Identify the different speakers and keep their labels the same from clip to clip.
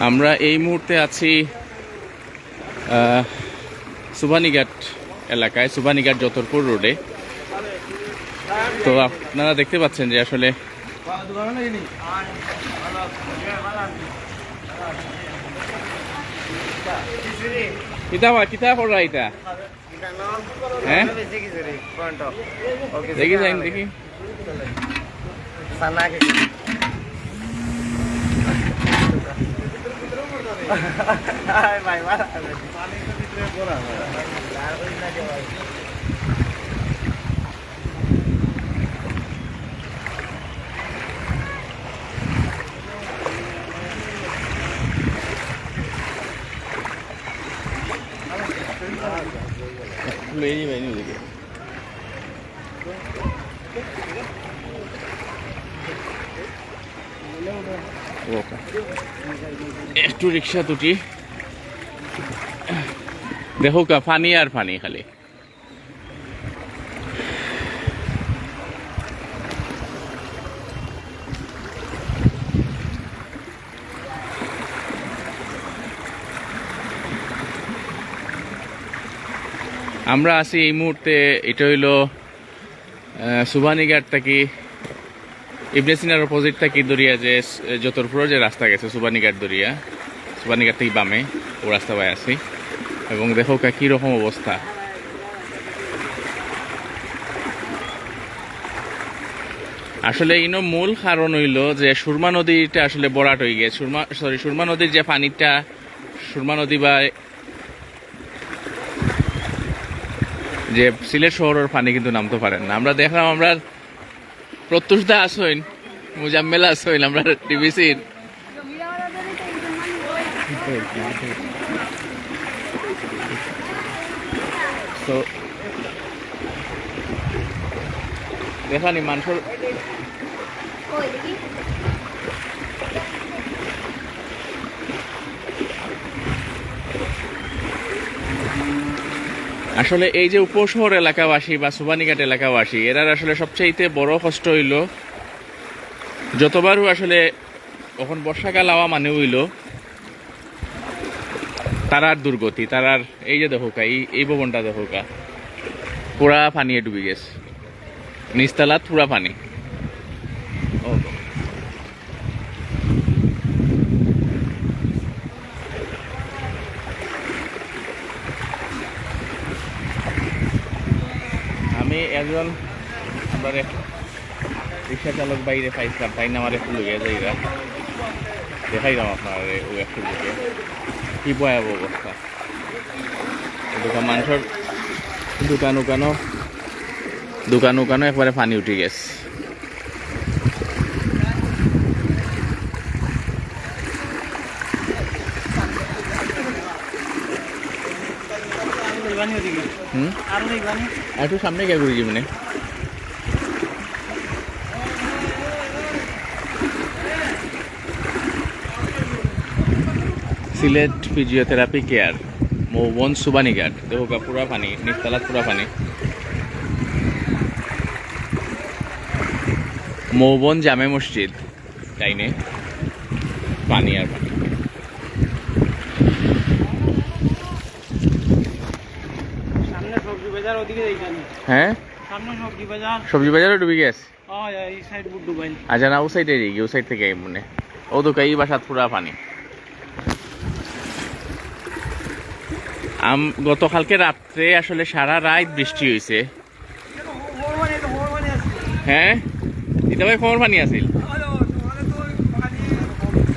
Speaker 1: আমরা এই মুহূর্তে আছি সুবানীঘাট এলাকায় সুবানীঘাট যতরপুর রোডে তো আপনারা দেখতে পাচ্ছেন যে আসলে হয় হ্যাঁ দেখি লয়ে যাবে নি ওদিকে ওকে একটু রিক্সা দুটি। দেখো কা পানি আর পানি খালি। আমরা আছি এই মুহূর্তে, এটা হইল সুবানীঘাট থেকে ইবনে সিনার অপোজিট থেকে দরিয়া যে যতরপুর যে রাস্তা গেছে, সুবানীঘাট দরিয়া, সুবানীঘাট থেকে বামে, ও রাস্তা পাই আছি। এবং দেখো কা রকম অবস্থা। আসলে ইনো মূল কারণ হইল যে, সুরমা নদীটা আসলে বরাট হয়ে গেছে সুরমা সরি সুরমা নদীর যে পানিটা, সুরমা নদী বা যে সিলেট শহরের পানি কিন্তু নামতে পারেন না। আমরা দেখলাম আমরা প্রত্যুষদা আসইন মুজাম্মেল আসইন আমরা টিভিসির। তো দেখানি মানুষের আসলে এই যে উপশহর এলাকাবাসী বা সুবানিঘাট এলাকাবাসী এরা আসলে সবচাইতে বড় কষ্ট হইল যতবারও আসলে এখন বর্ষাকাল আওয়া মানে হইল, তারার দুর্গতি, তারার এই যে দেখোকা এই এই ভবনটা দেখোকা পুরা পানিয়ে ডুবে গেছে। নিস্তালাত পুরা পানি ও আমি একজন আমার এক চালক বাইরে পাইছিলাম তাই না আমার একটু লইয়া যাইরা দেখাইলাম আপনার ও একটু দিকে কি ভয়াবহ অবস্থা। দোকান মানুষের দোকান উকানো দোকান উকানো একবারে পানি উঠে গেছে। একটু সামনে কে ঘুরে যাবেন সিলেট ফিজিওথেরাপি কেয়ার মৌবন সুবানীঘাট দেখো পুরা পানি নিচতলাত পুরা পানি মৌবন জামে মসজিদ তাইনে পানি আর পানি।
Speaker 2: সবজি
Speaker 1: হ্যাঁ?
Speaker 2: সবজি বাজার।
Speaker 1: ডুবে গেছে?
Speaker 2: হয়
Speaker 1: আচ্ছা না ও সাইডে রেগে ও সাইড থেকে মনে ও তো কাই বাসাত পুরা পানি আম, গতকালকে রাত্রে আসলে সারা রাত বৃষ্টি হয়েছে হ্যাঁ? দিদা ভাই খবর পানি আছিল?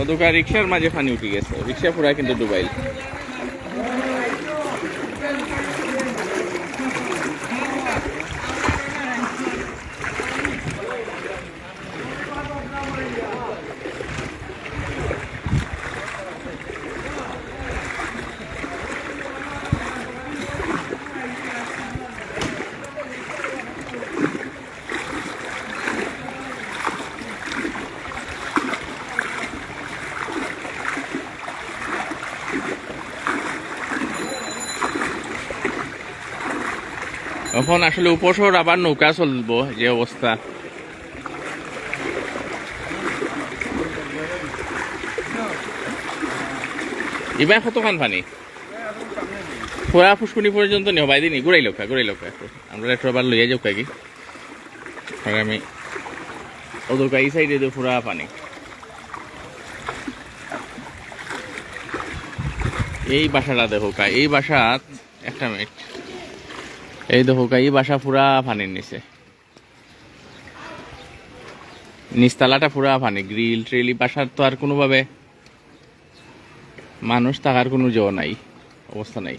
Speaker 1: অদুকা রিক্সার মাঝে পানি উঠে গেছে। রিক্সা পুরা কিন্তু ডুবাইল। এখন আসলে উপসর আবার নৌকা চলবো যে অবস্থা। এবার কতখান পানি? পুরা ফুসকুনি পর্যন্ত নিও বাইদি নি ঘুরাই লোকা ঘুরাই লোকা। আমরা একটু আবার লইয়া যাও কাকি। আমি ওদের এই সাইডে তো পুরা পানি। এই বাসাটা দেখো কা এই বাসা একটা মিনিট এই দেখো এই বাসা পুরা পানির নিচে। নিচতলাটা পুরা পানি গ্রিল ট্রিল বাসার তো আর কোনোভাবে মানুষ তাহার কোনো জ নাই, অবস্থা নাই।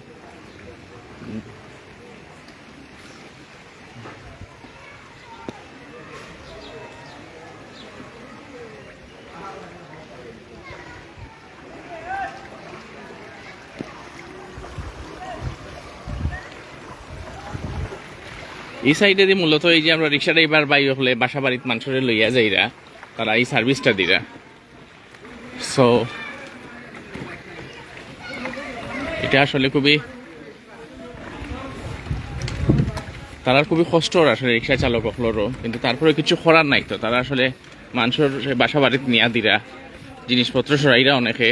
Speaker 1: এই সাইডে দিয়ে মূলত এই যে আমরা রিক্সা ড্রাইভার বাই হলে বাসা বাড়িতে মানুষের লইয়া যাইরা, তারা এই সার্ভিসটা দিরা। সো এটা আসলে খুবই তারা খুবই কষ্ট আসলে রিক্সা চালক হলোরও, কিন্তু তারপরে কিছু করার নাই তো। তারা আসলে মানুষের বাসা বাড়িতে নিয়া দিরা, জিনিসপত্র সরাইরা অনেকে।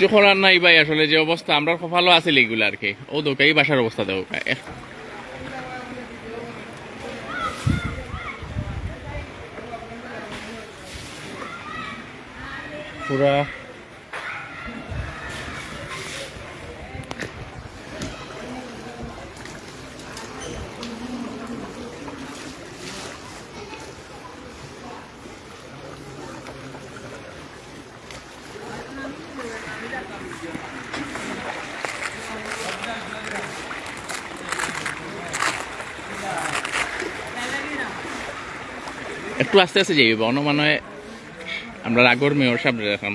Speaker 1: কিছু করার নাই ভাই আসলে, যে অবস্থা, আমরা ভালো আছি এগুলো আর কি ও দোকা এই বাসার অবস্থা দেবো। পুরা একটু আস্তে আস্তে মানে হয় আমরা আগর মেয়র সামনে রাখাম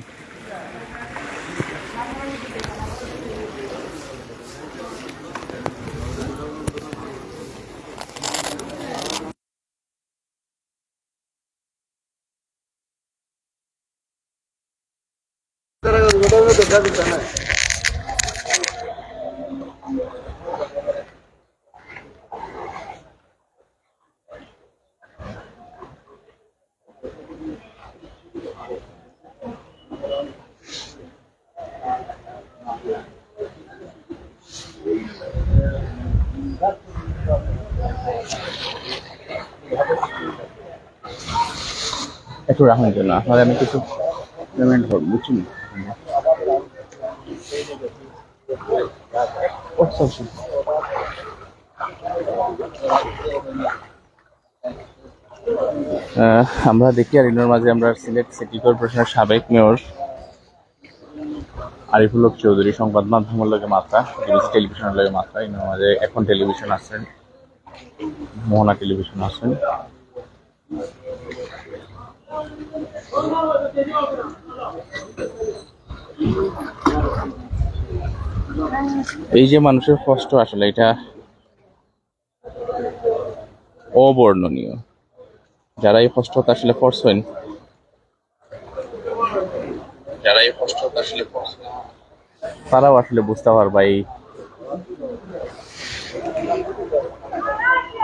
Speaker 1: একটু রাখুন জন্য আপনাদের আমি কিছু পেমেন্ট করব, বুঝছেন? আমরা দেখি আর ইনোর মাঝে আমরা সিলেট সিটি কর্পোরেশনের সাবেক মেয়র আরিফুল হক চৌধুরী, সংবাদ মাধ্যমের লগে মাত্রা বিবিসি টেলিভিশনের লগে মাত্রা। ইনোর মাঝে এখন টেলিভিশন আছেন, মোহনা টেলিভিশন আছেন। এই যে মানুষের কষ্ট আসলে এটা অবর্ণনীয়। যারা এই কষ্টটা আসলে করছেন, যারা এই কষ্টটা আসলে করছেন, তারাও আসলে বুঝতে পারবা এই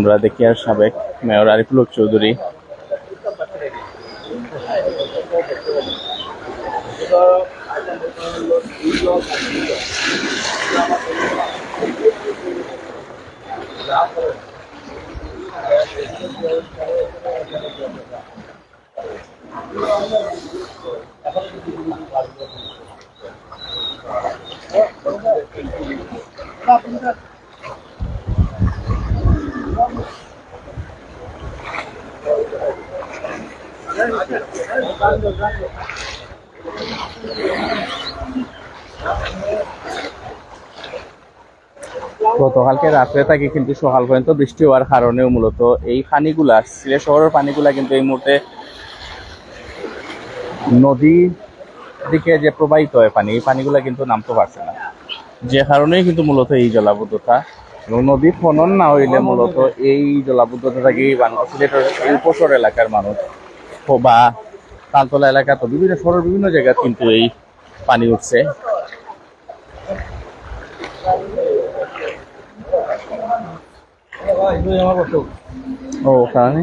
Speaker 1: আমরা দেখি আর সাবেক মেয়র আরিফুল চৌধুরী। গতকালকে রাত্রে থেকে কিন্তু সকাল পর্যন্ত বৃষ্টি হওয়ার কারণেও মূলত এই পানিগুলা, সিলেট শহরের পানিগুলা কিন্তু এই মুহূর্তে নদীর দিকে যে প্রবাহিত হয় পানি, এই পানিগুলা কিন্তু নামতে পারছে না। যে কারণেই কিন্তু মূলত এই জলাবদ্ধতা এবং নদী খনন না হইলে মূলত এই জলাবদ্ধতা থেকে সিলেটের উপশহর এলাকার মানুষ বা তালতলা এলাকা তো বিভিন্ন শহরের বিভিন্ন জায়গা কিন্তু এই পানি উঠছে ও কারণে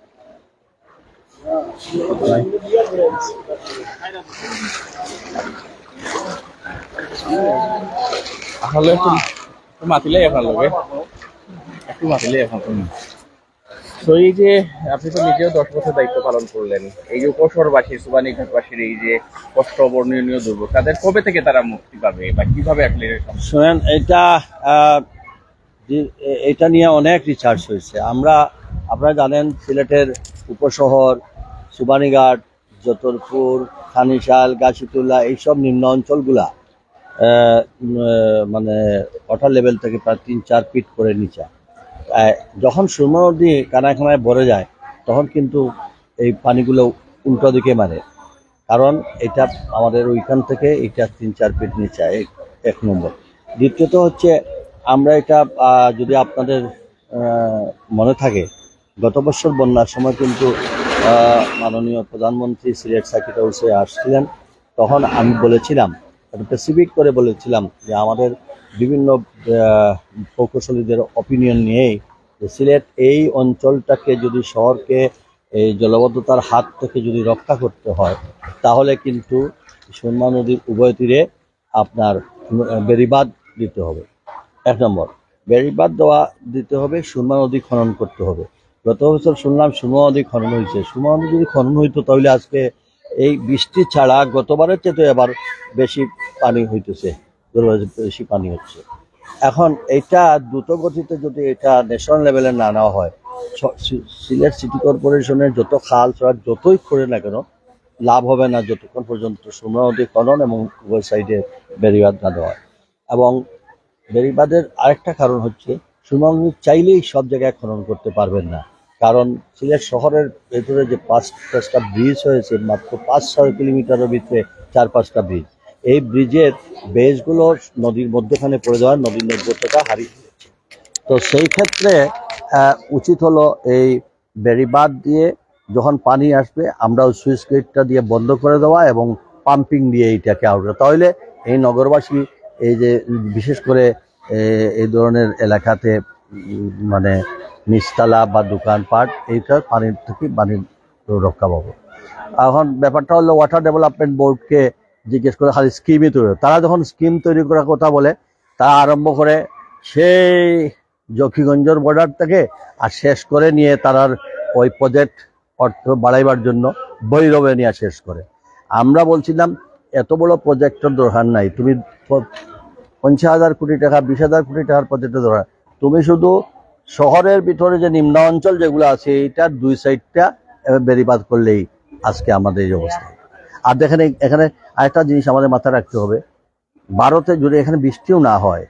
Speaker 1: আসলে একটু মাতিলে লোকে একটু মাতিলে এখন তো এই যে আপনি তো নিজেও দশ বছর দায়িত্ব পালন করলেন, এই যে উপশহরবাসী সুবানী ঘাটবাসীর এই যে কষ্ট বর্ণনীয় দুর্ভোগ, তাদের কবে থেকে তারা মুক্তি পাবে বা কীভাবে আপনি
Speaker 3: শোনেন, এটা এটা নিয়ে অনেক রিসার্চ হয়েছে। আমরা, আপনারা জানেন, সিলেটের উপশহর সুবানীঘাট যতরপুর খানিশাল গাছিতুল্লা এইসব নিম্ন অঞ্চলগুলা মানে ওয়াটার লেভেল থেকে প্রায় তিন চার ফিট করে নিচে। যখন সুরমা নদী কানাখানায় ভরে যায়, তখন কিন্তু এই পানিগুলো উল্টো দিকে মারে। কারণ এটা আমাদের ওইখান থেকে এটা তিন চার ফিট নিচে, এক- নম্বর। দ্বিতীয়ত হচ্ছে, আমরা এটা যদি আপনাদের মনে থাকে, গত বছর বন্যার সময় কিন্তু মাননীয় প্রধানমন্ত্রী সিলেট সার্কিট হাউসে আসছিলেন। তখন আমি বলেছিলাম স্পেসিফিক করে বলেছিলাম যে আমাদের বিভিন্ন প্রকৌশলীদের অপিনিয়ন নিয়েই যে সিলেট এই অঞ্চলটাকে যদি শহরকে, এই জলবদ্ধতার হাত থেকে যদি রক্ষা করতে হয়, তাহলে কিন্তু সুরমা নদীর উভয় তীরে আপনার বেড়িবাঁধ দিতে হবে। এক নম্বর, বেড়িবাঁধ দেওয়া দিতে হবে, সুরমা নদী খনন করতে হবে। গত বছর শুনলাম সুরমা নদী খনন হয়েছে। সুরমা নদী যদি খনন হইতো, তাহলে আজকে এই বৃষ্টি ছাড়া গতবারের চেয়ে এবার বেশি পানি হইতেছে বেশি পানি হচ্ছে। এখন এটা দ্রুত গতিতে যদি এটা ন্যাশনাল লেভেলে না নেওয়া হয় সিলেট সিটি কর্পোরেশনের যত খাল ছড়া যতই করে না কেন, লাভ হবে না যতক্ষণ পর্যন্ত সুরমা নদী খনন এবং উভয় সাইডে বেড়িবাঁধ না দেওয়া। এবং বেরিবাদের আরেকটা কারণ হচ্ছে নদী চাইলেই সব জায়গায় খনন করতে পারবেন না। কারণ সিলেট শহরের ভেতরে যে পাঁচ পাঁচটা ব্রিজ হয়েছে, মাত্র পাঁচ ছয় কিলোমিটারের ভিতরে চার পাঁচটা ব্রিজ এই ব্রিজের বেসগুলো নদীর মধ্যখানে পড়ে যাওয়ার, নদীর নব্যতাটা হারিয়ে দিয়েছে তো সেই ক্ষেত্রে উচিত হলো এই বেড়িবাঁধ দিয়ে যখন পানি আসবে, আমরা ওই সুইচ গেটটা দিয়ে বন্ধ করে দেওয়া এবং পাম্পিং দিয়ে এইটাকে আউট তাহলে এই নগরবাসী এই যে, বিশেষ করে এই ধরনের এলাকাতে মানে নিচতলা বা দোকানপাট, এইটা পানির থেকে পানির রক্ষা পাবো। এখন ব্যাপারটা হলো ওয়াটার ডেভেলপমেন্ট বোর্ডকে জিজ্ঞেস করে, খালি স্কিমই তৈরি। তারা যখন স্কিম তৈরি করার কথা বলে, তারা আরম্ভ করে সেই জকিগঞ্জর বর্ডার থেকে আর শেষ করে নিয়ে তারার ওই প্রজেক্ট অর্থ বাড়াইবার জন্য বৈরবে নিয়ে শেষ করে। আমরা বলছিলাম, এত বড় প্রজেক্টের দরকার নাই। তুমি পঞ্চাশ হাজার কোটি টাকা, বিশ হাজার কোটি টাকার প্রজেক্টের দরকার। তুমি শুধু শহরের ভিতরে যে নিম্ন অঞ্চল যেগুলো আছে এইটার দুই সাইডটা বেরিবাদ করলেই আজকে আমাদের এই অবস্থা। আর দেখেন এখানে আরেকটা জিনিস আমাদের মাথায় রাখতে হবে। ভারতে যদি এখানে বৃষ্টিও না হয়,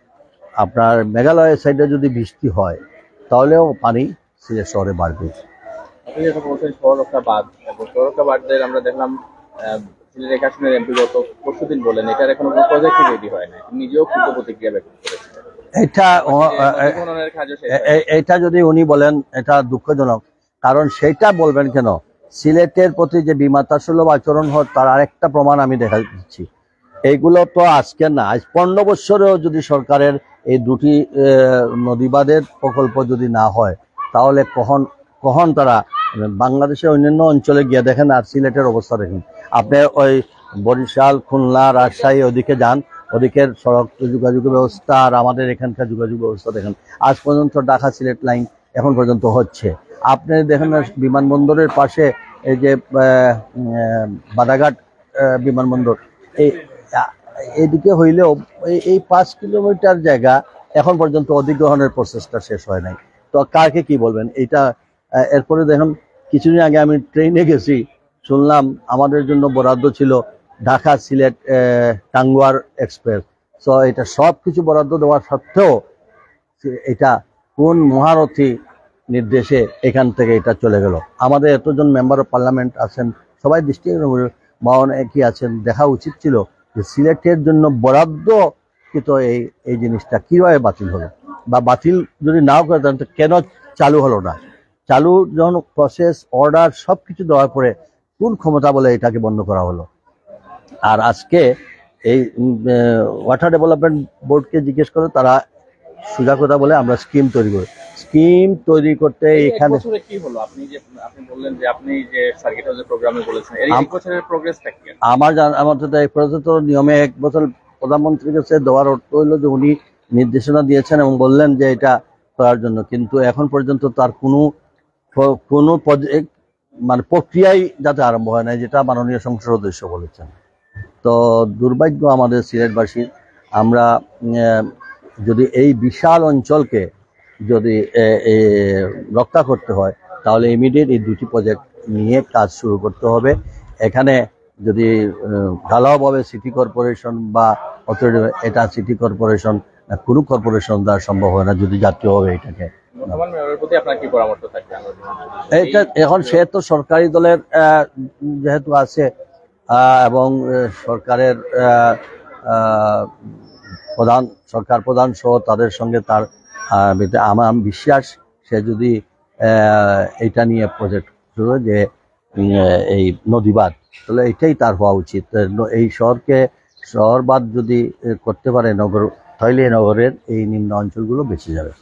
Speaker 3: আপনার মেঘালয়ের সাইডে যদি বৃষ্টি হয়, তাহলেও পানি সিলেট শহরে বাড়বে।
Speaker 1: আপনি যেটা বলছেন সৌরক্ষা বাদ এবং সৌরক্ষা বাদদের আমরা দেখলাম সিলেট এমপি গত পরশু দিন বলেন, এটার এখনও কোনো প্রজেক্ট রেডি হয় না নিজেও ক্ষুদ্র প্রতিক্রিয়া ব্যক্ত করেছেন।
Speaker 3: এটা এ- এটা যদি উনি বলেন এটা দুঃখজনক। কারণ সেটা বলবেন কেন? সিলেটের প্রতি যে বিমাতাসুলভ আচরণ হয় তার আরেকটা প্রমাণ আমি দেখা দিচ্ছি। এইগুলো তো আজকে না আজ পনেরো বছরেও যদি সরকারের এই দুটি নদীবাদের প্রকল্প যদি না হয় তাহলে কখন কখন তারা বাংলাদেশের অন্যান্য অঞ্চলে গিয়ে দেখেন আর সিলেটের অবস্থা দেখেন। আপনি ওই বরিশাল খুলনা রাজশাহী ওদিকে যান ওদিকের সড়ক যোগাযোগ ব্যবস্থা আর আমাদের এখানকার যোগাযোগ ব্যবস্থা দেখেন। আজ পর্যন্ত ঢাকা সিলেট লাইন এখন পর্যন্ত হচ্ছে। আপনি দেখেন বিমানবন্দরের পাশে এই যে বাদাঘাট বিমানবন্দর। এই এদিকে হইলেও এই পাঁচ কিলোমিটার জায়গা এখন পর্যন্ত অধিগ্রহণের প্রসেসটা শেষ হয় নাই। তো কাকে কি বলবেন? এটা এরপরে দেখুন, কিছুদিন আগে আমি ট্রেনে গেছি, শুনলাম আমাদের জন্য বরাদ্দ ছিল ঢাকা সিলেট টাঙ্গুয়ার এক্সপ্রেস। সো এটা সব কিছু বরাদ্দ দেওয়া সত্ত্বেও এটা কোন মহারথী নির্দেশে এখান থেকে এটা চলে গেল? আমাদের এতজন মেম্বার অফ পার্লামেন্ট আছেন, সবাই দৃষ্টি বা অনেকই আছেন, দেখা উচিত ছিল যে সিলেটের জন্য বরাদ্দ কিন্তু এই এই জিনিসটা কীভাবে বাতিল হলো? বা বাতিল যদি নাও করে দেন তো কেন চালু হলো না? চালু যখন প্রসেস অর্ডার সব কিছু দেওয়ার পরে কোন ক্ষমতা বলে এটাকে বন্ধ করা হলো? আর আজকে এই ওয়াটার ডেভেলপমেন্ট বোর্ডকে জিজ্ঞেস করে তারা সোজা কথা বলে আমরা স্কিম তৈরি করি। স্কিম তৈরি করতে এখানে
Speaker 1: কি হলো? আপনি যে আপনি বললেন যে আপনি যে সার্কিট হাউসের প্রোগ্রামে বলেছেন এর এক বছরের প্রোগ্রেসটা কি?
Speaker 3: আমার আমার তো এই নিয়মে এক বছর প্রধানমন্ত্রীর কাছে দেওয়ার অর্থ হইল যে উনি নির্দেশনা দিয়েছেন এবং বললেন যে এটা করার জন্য। কিন্তু এখন পর্যন্ত তার কোনো কোনো মানে প্রক্রিয়াই যাতে আরম্ভ হয় না যেটা মাননীয় সংসদ সদস্য বলেছেন। তো দুর্ভাগ্য আমাদের সিলেটবাসীর আমরা যদি এই বিশাল অঞ্চলকে যদি রক্ষা করতে হয় তাহলে ইমিডিয়েট এই দুটি প্রজেক্ট নিয়ে কাজ শুরু করতে হবে। এখানে যদি ঢালাওভাবে সিটি কর্পোরেশন বা অথরিটি এটা সিটি কর্পোরেশন কোনো কর্পোরেশন দ্বারা সম্ভব হয় না যদি
Speaker 1: জাতীয় হবে এটাকে।
Speaker 3: এটা এখন সে তো সরকারি দলের যেহেতু আছে এবং সরকারের প্রধান সরকার প্রধান সহ তাদের সঙ্গে তার আমার বিশ্বাস সে যদি এটা নিয়ে প্রজেক্ট শুরু যে এই নদীবাদ তাহলে এটাই তার হওয়া উচিত। এই শহরকে শহরবাদ যদি করতে পারে নগর তাহলে নগরের এই নিম্ন অঞ্চলগুলো বেঁচে যাবে।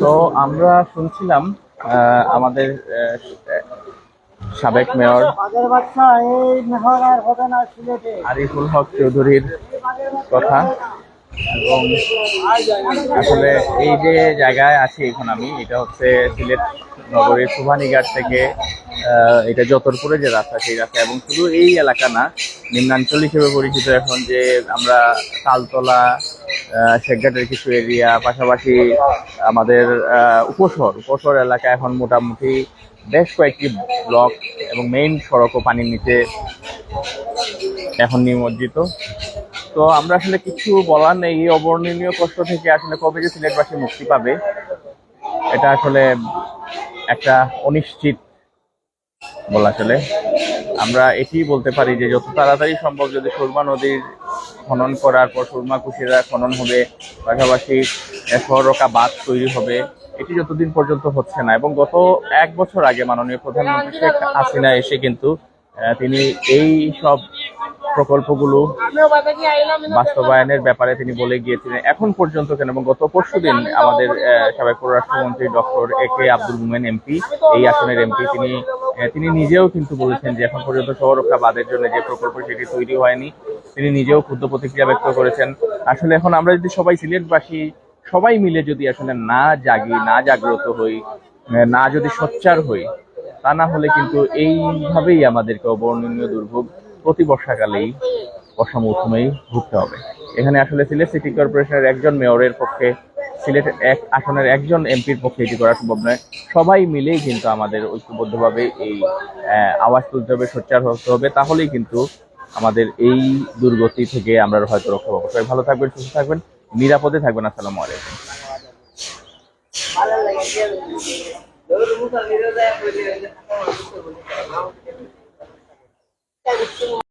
Speaker 1: তো আমরা শুনছিলাম আমাদের সাবেক মেয়র আরিফুল হক চৌধুরীর কথা। এবং আসলে এই যে জায়গায় আছি এখন আমি এটা হচ্ছে সিলেট নগরীর সুভানীঘাট থেকে এটা যতরপুরে যে রাস্তা সেই রাস্তা। এবং শুধু এই এলাকা না নিম্নাঞ্চল হিসেবে পরিচিত এখন যে আমরা তালতলা শেখঘাটের কিছু এরিয়া পাশাপাশি আমাদের আহ, উপশহর। উপশহর এলাকা এখন মোটামুটি বেশ কয়েকটি ব্লক এবং মেইন সড়কও পানির নিচে এখন নিমজ্জিত। তো আমরা আসলে কিছু বলার নেই। এই অবর্ণনীয় কষ্ট থেকে আসলে কবে যে সিলেটবাসী মুক্তি পাবে, এটা আসলে একটা অনিশ্চিত বলা চলে। আমরা এটি বলতে পারি যে যত তাড়াতাড়ি সম্ভব যদি সুরমা নদীর খনন করার পর সুরমা কুশিরা খনন হবে, পাশাপাশি সরকা বাঁধ তৈরি হবে, এটি যতদিন পর্যন্ত হচ্ছে না। এবং গত এক বছর আগে মাননীয় প্রধানমন্ত্রী শেখ হাসিনা এসে কিন্তু তিনি এই সব প্রকল্পগুলো বাস্তবায়নের ব্যাপারে তিনি বলে গিয়েছিলেন। এখন পর্যন্ত কেন? এবং গত পরশু দিন আমাদের সাবেক পররাষ্ট্রমন্ত্রী doctor A K Abdul Momen MP এই আসনের এমপি তিনি তিনি নিজেও কিন্তু বলেছেন যে এখন পর্যন্ত সৌরক্ষা বাদের জন্য যে প্রকল্প সেটি তৈরি হয়নি তিনি নিজেও ক্ষুদ্র প্রতিক্রিয়া ব্যক্ত করেছেন। আসলে এখন আমরা যদি সবাই সিলেটবাসী সবাই মিলে যদি আসলে না জাগি না জাগ্রত হই না যদি সোচ্চার হই তা না হলে কিন্তু এইভাবেই আমাদেরকে অবর্ণনীয় দুর্ভোগ প্রতি বর্ষাকালেই বর্ষা মৌসুমেই ঘুরতে হবে। এখানে আসলে সিলেট সিটি কর্পোরেশনের একজন মেয়রের পক্ষে সিলেটের এক আসনের একজন এমপির পক্ষে এটি করা সম্ভব নয়। সবাই মিলেই কিন্তু আমাদের ঐক্যবদ্ধভাবে এই আওয়াজ তুলতে হবে, সোচ্চার হতে হবে। তাহলেই কিন্তু আমাদের এই দুর্গতি থেকে আমরা হয়তো রক্ষা পাবো। সবাই ভালো থাকবেন, সুস্থ থাকবেন, নিরাপদে থাকবেন। আসসালামু আলাইকুম। That.